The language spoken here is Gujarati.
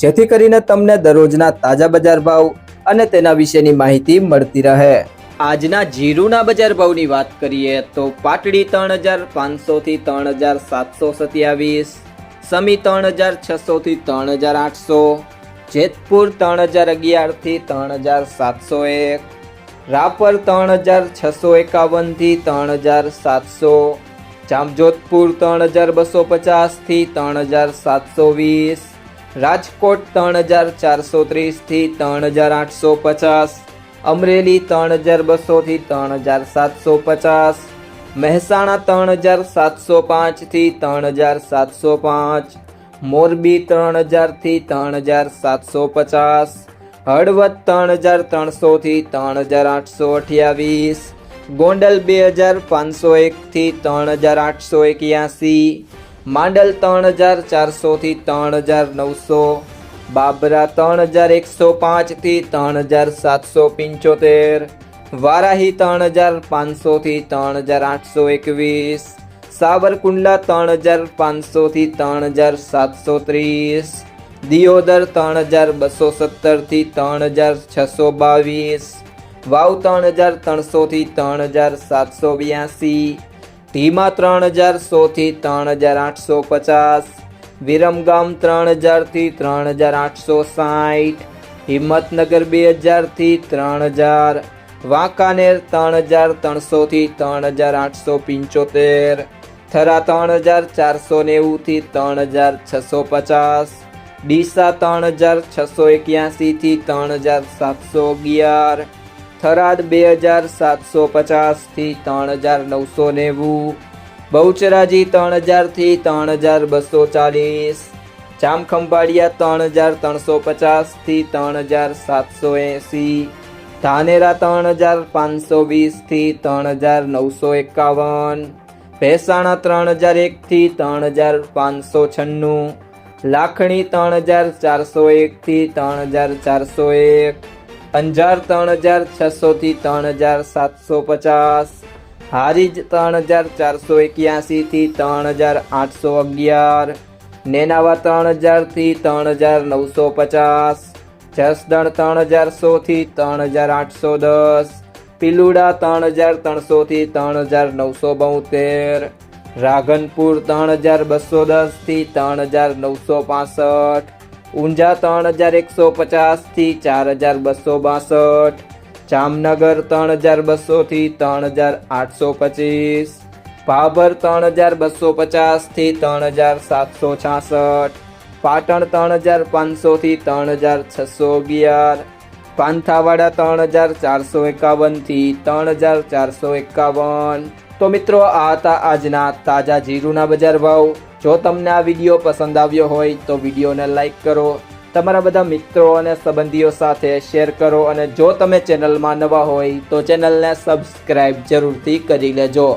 જેથી કરીને તમને દરરોજના તાજા બજાર ભાવ અને તેના વિશેની માહિતી મળતી રહે. આજના જીરુના બજાર ભાવની વાત કરીએ તો પાટડી ત્રણ હજાર પાંચસોથી ત્રણ હજાર સાતસો સત્યાવીસ, સમી ત્રણ હજાર છસોથી ત્રણ હજાર આઠસો, જેતપુર ત્રણ હજાર અગિયારથી ત્રણ હજાર સાતસો એક, રાપર ત્રણ હજાર છસો એકાવનથી ત્રણ હજાર સાતસો, જામજોધપુર ત્રણ હજાર બસો પચાસથી ત્રણ હજાર સાતસો વીસ રાજકોટ ત્રણ હજાર ચારસો ત્રીસથી ત્રણ હજાર આઠસો પચાસ અમરેલી ત્રણ હજાર બસોથી ત્રણ હજાર સાતસો પચાસ મહેસાણા ત્રણ હજાર સાતસો પાંચથી ત્રણ હજાર સાતસો પાંચ મોરબી ત્રણ હજારથી ત્રણ હજાર સાતસો પચાસ હળવદ ત્રણ હજાર ત્રણસોથી ત્રણ હજાર આઠસો અઠ્યાવીસ ગોંડલ બે હજાર પાંચસો એકથી ત્રણ હજાર આઠસો એક્યાસી માંડલ ત્રણ હજાર ચારસોથી ત્રણ હજાર નવસો બાબરા ત્રણ હજાર એકસો પાંચથી ત્રણ હજાર સાતસો પંચોતેર વારાહી ત્રણ હજાર પાંચસોથી ત્રણ હજાર આઠસો એકવીસ સાવરકુંડલા ત્રણ હજાર પાંચસોથી ત્રણ હજાર સાતસો ત્રીસ દિયોદર ત્રણ હજાર બસો સત્તરથી ત્રણ હજાર છસો બાવીસ વાવ ત્રણ હજાર ત્રણસોથી ત્રણ હજાર સાતસો બ્યાસી ધીમા ત્રણ હજાર સોથી ત્રણ હજાર આઠસો પચાસ, વિરમગામ ત્રણ હજારથી ત્રણ હજાર આઠસો સાઠ હિંમતનગર બે હજારથી ત્રણ હજાર વાંકાનેર ત્રણ હજાર ત્રણસોથી ત્રણ હજાર આઠસો પંચોતેર, થરા ત્રણ હજાર ચારસો નેવુંથી ત્રણ હજાર છસો પચાસ, ડીસા ત્રણ હજાર છસો એક્યાસીથી ત્રણ હજાર સાતસો અગિયાર થરાદ બે હજાર સાતસો પચાસથી ત્રણ હજાર નવસો નેવું બહુચરાજી ત્રણ હજારથી ત્રણ હજાર બસો ચાલીસ જામખંભાળિયા ત્રણ હજાર ત્રણસો પચાસથી ત્રણ હજાર સાતસો એંસી ધાનેરા ત્રણ હજાર પાંચસો વીસથી ત્રણ હજાર નવસો એકાવન ભેસાણા ત્રણ હજાર એકથી ત્રણ હજાર પાંચસો છન્નું લાખણી ત્રણ હજાર ચારસો એકથી ત્રણ હજાર ચારસો એક અંજાર ત્રણ હજાર છસોથી ત્રણ હજાર સાતસો પચાસ હારીજ ત્રણ હજાર ચારસો એક્યાસીથી ત્રણ હજાર આઠસો અગિયાર. નેનાવા ત્રણ હજારથી ત્રણ હજાર નવસો પચાસ જસદણ ત્રણ હજાર સોથી ત્રણ હજાર આઠસો દસ. પિલુડા ત્રણ હજાર ત્રણસોથી ત્રણ હજાર નવસો બોતેર. રાઘનપુર ત્રણ હજાર બસો દસથી ત્રણ હજાર નવસો પાસઠ. ઊંઝા ત્રણ હજાર એકસો પચાસથી ચાર હજાર બસો બાસઠ. જામનગર ત્રણ હજાર બસોથી ત્રણ હજાર આઠસો પચીસ. ભાભર ત્રણ હજાર બસો પચાસથી ત્રણ હજાર સાતસો છાસઠ. પાટણ ત્રણ હજાર પાંચસોથી ત્રણ હજાર છસો અગિયાર. પાંથાવાડા ત્રણ હજાર ચારસો એકાવનથી ત્રણ હજાર ચારસો એકાવન. તો મિત્રો, આ હતા આજના તાજા જીરુના બજાર ભાવ. જો તમને આ વીડિયો પસંદ આવ્યો હોય, તો વિડીયોને લાઇક કરો, તમારા બધા મિત્રો અને સંબંધીઓ સાથે શેર કરો, અને જો તમે ચેનલમાં નવા હોય, તો ચેનલને સબસ્ક્રાઈબ જરૂરથી કરી લેજો.